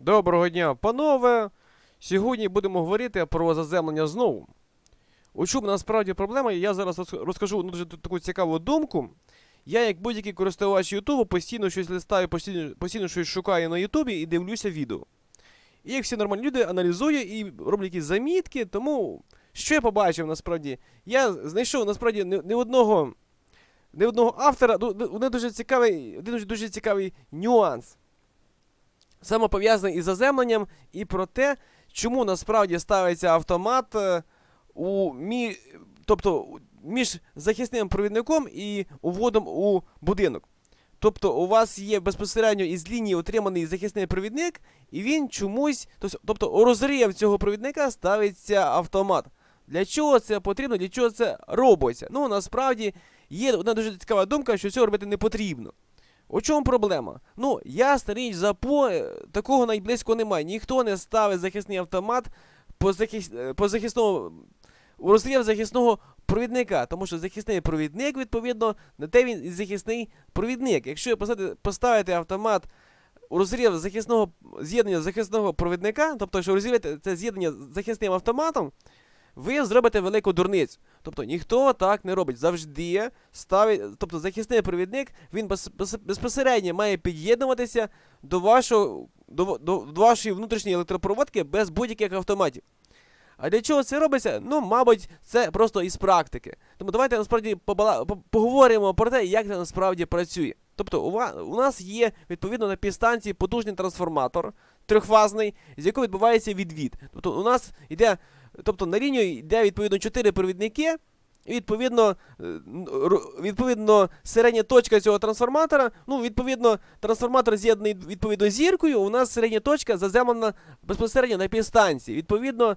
Доброго дня, панове! Сьогодні будемо говорити про заземлення знову. У чому насправді проблема, я зараз розкажу ну, дуже таку цікаву думку. Я, як будь-який користувач Ютубу, постійно щось листаю, постійно, постійно щось шукаю на Ютубі і дивлюся відео. І як всі нормальні люди, аналізую і роблю якісь замітки, тому що я побачив насправді? Я знайшов насправді не, не одного. Не одного автора, ну, ну, дуже цікавий, один дуже цікавий нюанс саме пов'язаний із заземленням і про те, чому насправді ставиться автомат е, у мі... тобто між захисним провідником і уводом у будинок. Тобто у вас є безпосередньо із лінії отриманий захисний провідник, і він чомусь, тобто у розрив цього провідника ставиться автомат. Для чого це потрібно, для чого це робиться? Ну насправді є одна дуже цікава думка, що цього робити не потрібно. У чому проблема? Ну, ясна річ, запо е, такого найблизько немає. Ніхто не ставить захисний автомат по, захис... е, по захисного у розрив захисного провідника, тому що захисний провідник, відповідно, на те він і захисний провідник. Якщо поставити, автомат у розрив захисного з'єднання захисного провідника, тобто, що розрівати це з'єднання захисним автоматом, ви зробите велику дурницю. Тобто ніхто так не робить. Завжди ставить, тобто захисний провідник, він без, без- безпосередньо має під'єднуватися до вашого до, до, до вашої внутрішньої електропроводки без будь-яких автоматів. А для чого це робиться? Ну, мабуть, це просто із практики. Тому давайте насправді побала... поговоримо про те, як це насправді працює. Тобто, у, ва... у нас є відповідно на підстанції потужний трансформатор трьохфазний, з якого відбувається відвід. Тобто, у нас йде, тобто на лінію йде відповідно 4 провідники. І відповідно, е, відповідно, середня точка цього трансформатора, ну, відповідно, трансформатор з'єднаний відповідно зіркою, у нас середня точка заземлена безпосередньо на підстанції. Відповідно,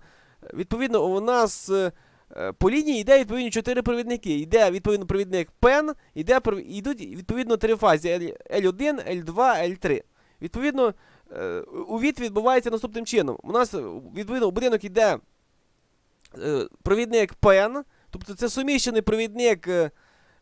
відповідно, у нас е, е, по лінії йде відповідно 4 провідники. Йде відповідно провідник PEN, йде, йдуть відповідно три фази L- L1, L2, L3. Відповідно, увід відбувається наступним чином. У нас відповідно будинок йде провідник PEN, тобто це суміщений провідник е,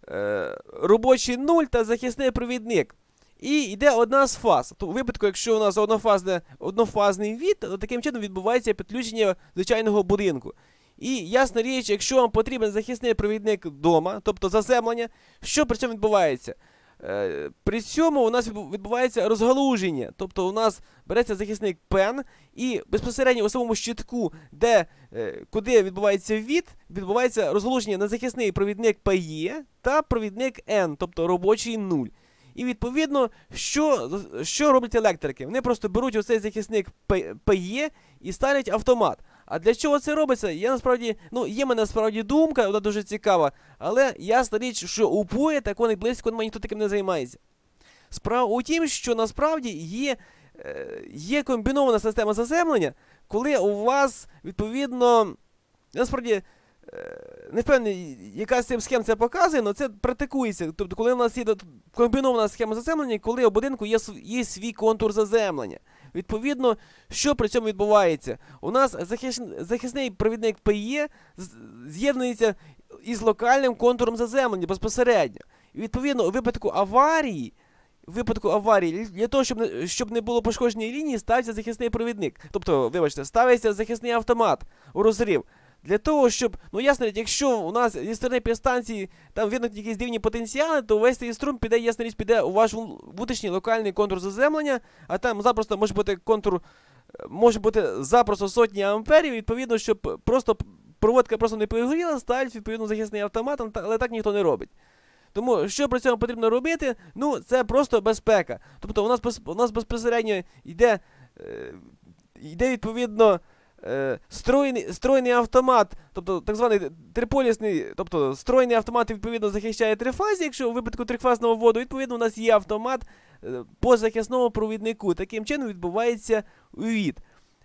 е, робочий 0 та захисний провідник. І йде одна з фаз. У випадку, якщо у нас однофазне, однофазний від, то таким чином відбувається підключення звичайного будинку. І ясна річ, якщо вам потрібен захисний провідник вдома, тобто заземлення, що при цьому відбувається? Е, при цьому у нас відбувається розгалуження. Тобто у нас береться захисник пен, і безпосередньо у самому щитку, де, е, куди відбувається від, відбувається розгалуження на захисний провідник PE та провідник N, тобто робочий 0. І відповідно, що, що роблять електрики? Вони просто беруть оцей захисник П- PE і ставлять автомат. А для чого це робиться? Я насправді, ну, є мене насправді думка, вона дуже цікава, але ясна річ, що у поє так вони близько мені ніхто таким не займається. Справа у тім, що насправді є, е, є комбінована система заземлення, коли у вас, відповідно, насправді не впевнений, яка з цим схем це показує, але це практикується. Тобто, коли у нас є комбінована схема заземлення, коли у будинку є, є свій контур заземлення. Відповідно, що при цьому відбувається? У нас захис- захисний провідник PE з- з'єднується із локальним контуром заземлення безпосередньо. І відповідно, у випадку аварії, у випадку аварії, для того, щоб не, щоб не було пошкодження лінії, ставиться захисний провідник. Тобто, вибачте, ставиться захисний автомат у розрив. Для того, щоб, ну ясно, якщо у нас зі сторони підстанції там виникнуть якісь дивні потенціали, то весь цей струм піде, ясна річ, піде у ваш внутрішній локальний контур заземлення, а там запросто може бути контур, е, може бути запросто сотні амперів, відповідно, щоб просто проводка просто не перегоріла, ставить відповідно захисний автомат, але так ніхто не робить. Тому що при цьому потрібно робити? Ну, це просто безпека. Тобто у нас, у нас безпосередньо йде, е, йде відповідно е, стройний, стройний автомат, тобто так званий триполісний, тобто стройний автомат відповідно захищає три фази. Якщо у випадку трифазного вводу, відповідно, у нас є автомат е, по захисному провіднику. Таким чином відбувається увід.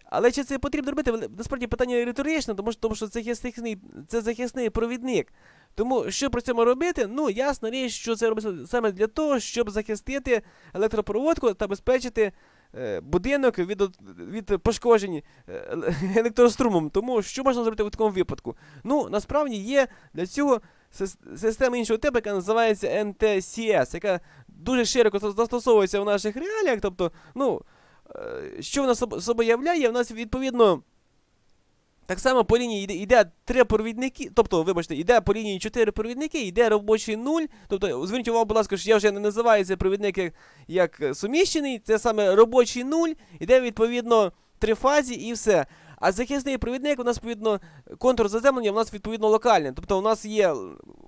Але чи це потрібно робити? Насправді питання риторичне, тому що, тому що це захисний, це захисний провідник. Тому що при цьому робити? Ну, ясна річ, що це робиться саме для того, щоб захистити електропроводку та безпечити будинок від, від пошкоджень е, електрострумом. Тому що можна зробити в такому випадку? Ну, насправді є для цього система іншого типу, яка називається NTCS, яка дуже широко застосовується в наших реаліях. Тобто, ну. е, що вона собою являє? в нас відповідно. Так само по лінії йде, йде три провідники, тобто, вибачте, йде по лінії чотири провідники, йде робочий нуль. Тобто, зверніть увагу, будь ласка, що я вже не називаю цей провідник як, як суміщений, це саме робочий нуль, іде відповідно три фазі і все. А захисний провідник у нас відповідно контур заземлення у нас відповідно локальне. Тобто у нас є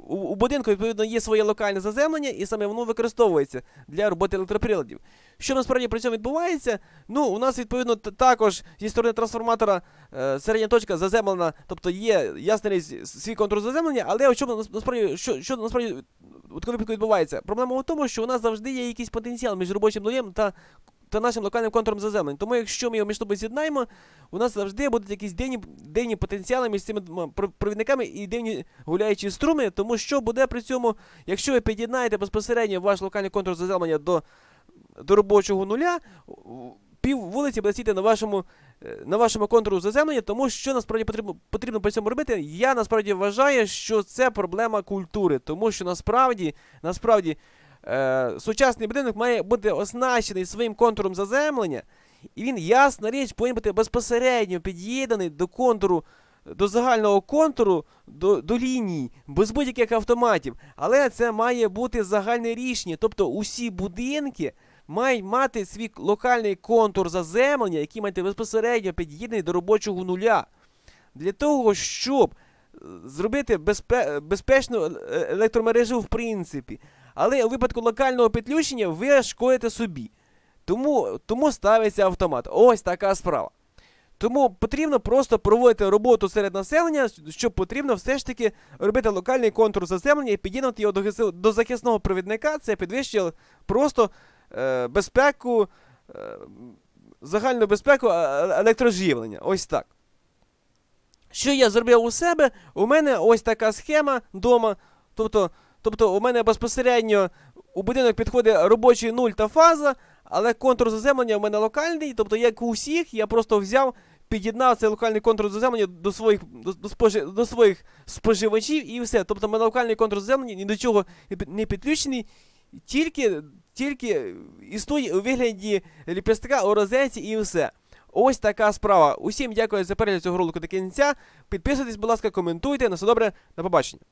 у, у будинку відповідно є своє локальне заземлення, і саме воно використовується для роботи електроприладів. Що насправді при цьому відбувається? Ну, у нас відповідно також зі сторони трансформатора е, середня точка заземлена, тобто є ясний свій контур заземлення, але у чому насправді що, що насправді у такому відбувається? Проблема в тому, що у нас завжди є якийсь потенціал між робочим нулем та та нашим локальним контуром заземлення. Тому якщо ми його між собою з'єднаємо, у нас завжди будуть якісь дивні, дивні потенціали між цими про- провідниками і дивні гуляючі струми, тому що буде при цьому, якщо ви під'єднаєте безпосередньо ваш локальний контур заземлення до, до робочого нуля, пів вулиці буде сіти на вашому, е, на вашому контуру заземлення, тому що насправді потрібно, потрібно при цьому робити. Я насправді вважаю, що це проблема культури, тому що насправді, насправді е, сучасний будинок має бути оснащений своїм контуром заземлення, і він, ясна річ, повинен бути безпосередньо під'єднаний до контуру, до загального контуру, до, до лінії, без будь-яких автоматів. Але це має бути загальне рішення. Тобто усі будинки мають мати свій локальний контур заземлення, який має бути безпосередньо під'єднаний до робочого нуля. Для того, щоб е, зробити безпе- безпечну е- електромережу в принципі. Але у випадку локального підключення ви шкодите собі. Тому, тому ставиться автомат. Ось така справа. Тому потрібно просто проводити роботу серед населення, що потрібно все ж таки робити локальний контур заземлення і під'єднувати його до, до захисного провідника. Це підвищує просто е, безпеку, е, загальну безпеку е, електроживлення. Ось так. Що я зробив у себе? У мене ось така схема вдома. Тобто, тобто у мене безпосередньо у будинок підходить робочий нуль та фаза, але контур заземлення у мене локальний. Тобто, як у всіх, я просто взяв, під'єднав цей локальний контур заземлення до своїх, до, до, спожи- до своїх споживачів і все. Тобто, у мене локальний контур заземлення ні до чого не підключений, тільки, тільки існує у вигляді ліпістка у розетці і все. Ось така справа. Усім дякую за перегляд цього ролику до кінця. Підписуйтесь, будь ласка, коментуйте. На все добре, до побачення.